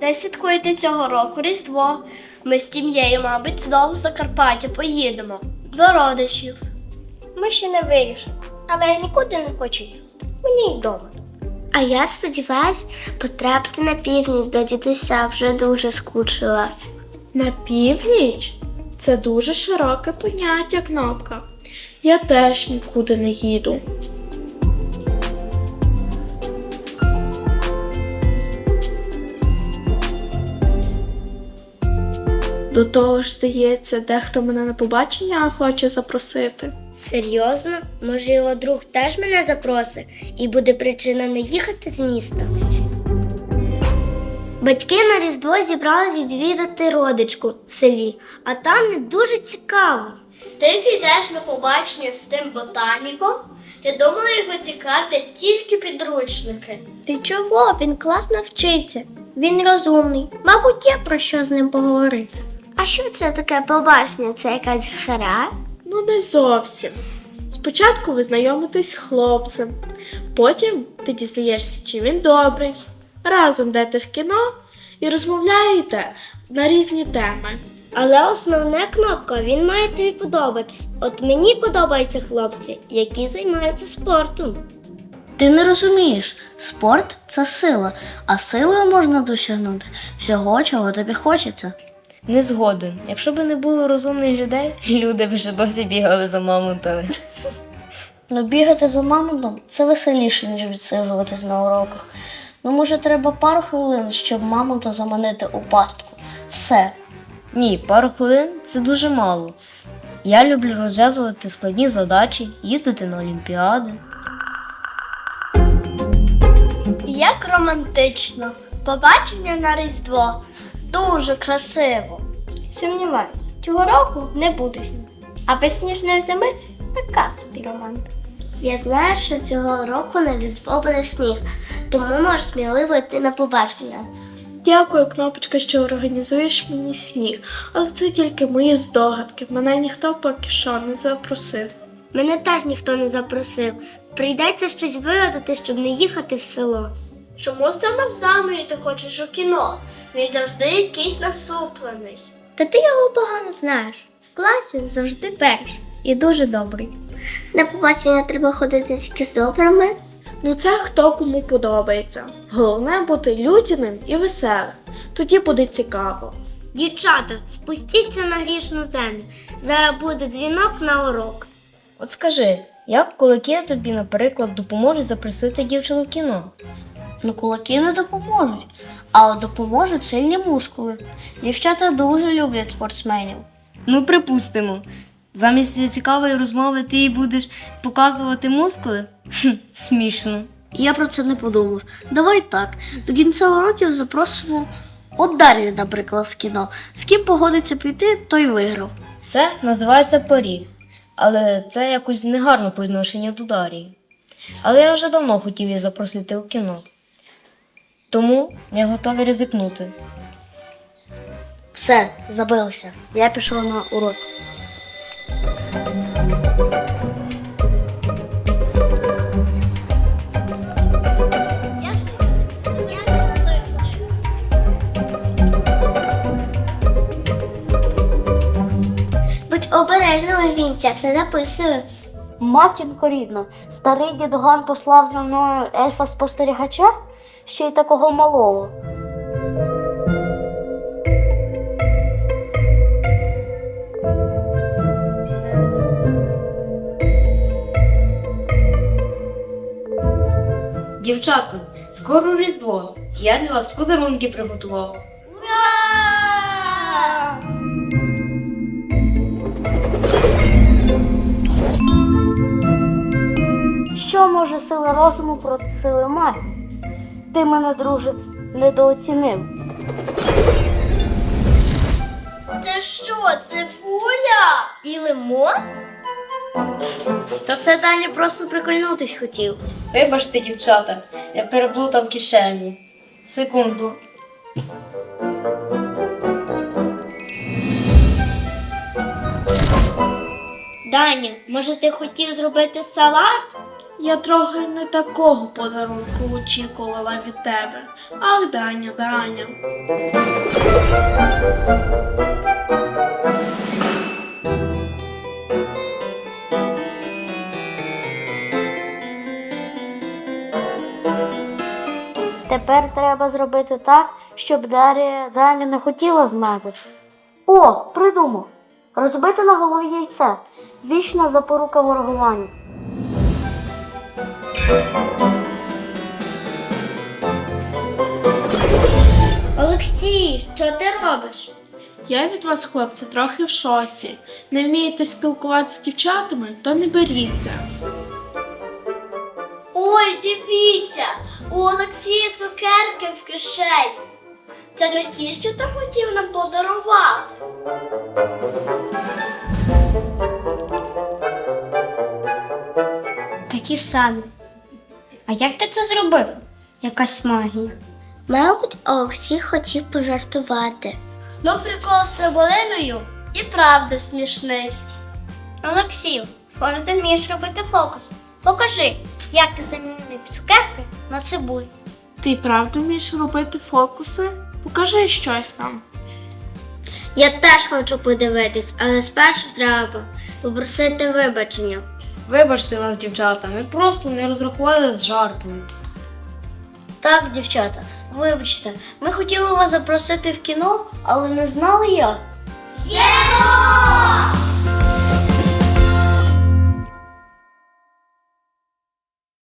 не святкуєте цього року Різдво. Ми з тім'єю, мабуть, знову в Закарпаття поїдемо до родичів. Ми ще не вирішили, але я нікуди не хочу їхати. Мені й вдома. А я сподіваюсь потрапити на північ до дідуся вже дуже скучила. На північ це дуже широке поняття кнопка. Я теж нікуди не їду. До того ж, здається, дехто мене на побачення хоче запросити. Серйозно? Може його друг теж мене запросить і буде причина не їхати з міста? Батьки на Різдво зібрали відвідати родичку в селі, а там не дуже цікаво. Ти підеш на побачення з тим ботаніком? Я думала, його цікавлять тільки підручники. Ти чого? Він класно вчиться. Він розумний. Мабуть, є про що з ним поговорити. А що це таке побачення? Це якась гра? Ну, не зовсім. Спочатку ви знайомитесь з хлопцем, потім ти дізнаєшся, чи він добрий. Разом йдете в кіно і розмовляєте на різні теми. Але основна кнопка, він має тобі подобатись. От мені подобаються хлопці, які займаються спортом. Ти не розумієш, спорт це сила, а силою можна досягнути всього, чого тобі хочеться. Не згоден. Якщо б не було розумних людей, люди б вже досі бігали за мамонтами. Ну бігати за мамонтом це веселіше, ніж відсиджуватись на уроках. Ну, може, треба пару хвилин, щоб мамонта заманити у пастку. Все. Ні, пару хвилин це дуже мало. Я люблю розв'язувати складні задачі, їздити на олімпіади. Як романтично. Побачення на Різдво. Дуже красиво. Сумніваюсь, цього року не буде снігу. А без сніжної зими така собі романтика. Я знаю, що цього року на Різдво буде сніг, тому можеш сміливо йти на побачення. Дякую, кнопочка, що організуєш мені сніг, але це тільки мої здогадки. Мене ніхто поки що не запросив. Мене теж ніхто не запросив. Прийдеться щось вигадати, щоб не їхати в село. Чому саме з Даною ти хочеш у кіно? Він завжди якийсь насуплений. Та ти його погано знаєш. В класі завжди перший і дуже добрий. На побачення треба ходити тільки з добрими. Ну це хто кому подобається. Головне бути людяним і веселим. Тоді буде цікаво. Дівчата, спустіться на грішну землю. Зараз буде дзвінок на урок. От скажи, як кулаки тобі, наприклад, допоможуть запросити дівчину в кіно? Ну, кулаки не допоможуть, але допоможуть сильні мускули. Дівчата дуже люблять спортсменів. Ну, припустимо. Замість цікавої розмови ти їй будеш показувати мускули? Хм, смішно. Я про це не подумав. Давай так. До кінця уроків запросимо от Дар'ю, наприклад, з кіно. З ким погодиться піти, той виграв. Це називається парі. Але це якось негарно по відношенню до Дарії. Але я вже давно хотів її запросити у кіно. Тому я готовий ризикнути. Все, забилися. Я пішов на урок. Будь обережними, Вінця, все записую. Матінко рідна, старий дідуган послав за мною ельфа спостерігача, ще й такого малого. Дівчатка, скоро Різдво. Я для вас подарунки приготував. Що може сила розуму проти сили магії? Ти мене, друже, недооцінив. Це що? Це фуля? І лимон? Та це Даня просто прикольнутись хотів. Вибачте, дівчата, я переплутав кишені. Секунду. Даня, може ти хотів зробити салат? Я трохи не такого подарунку очікувала від тебе. Ах, Даня, Даня. Тепер треба зробити так, щоб Дар'я далі не хотіла знати. О, придумав! Розбити на голові яйце. Вічна запорука ворогування. Олексій, що ти робиш? Я від вас, хлопці, трохи в шоці. Не вмієте спілкуватися з дівчатами, то не беріться. Ой, дивіться, у Олексія цукерки в кишені. Це не ті, що ти хотів нам подарувати. Такі самі. А як ти це зробив? Якась магія. Мабуть, Олексій хотів пожартувати. Ну, прикол з цибулиною і правда смішний. Олексію, схоже, ти вмієш робити фокус. Покажи, як ти замінив цукерки на цибулю. Ти правда вмієш робити фокуси? Покажи щось нам. Я теж хочу подивитись, але спершу треба попросити вибачення. Вибачте нас, дівчата, ми просто не розрахували з жартами. Так, дівчата, вибачте, ми хотіли вас запросити в кіно, але не знали як. Ємо!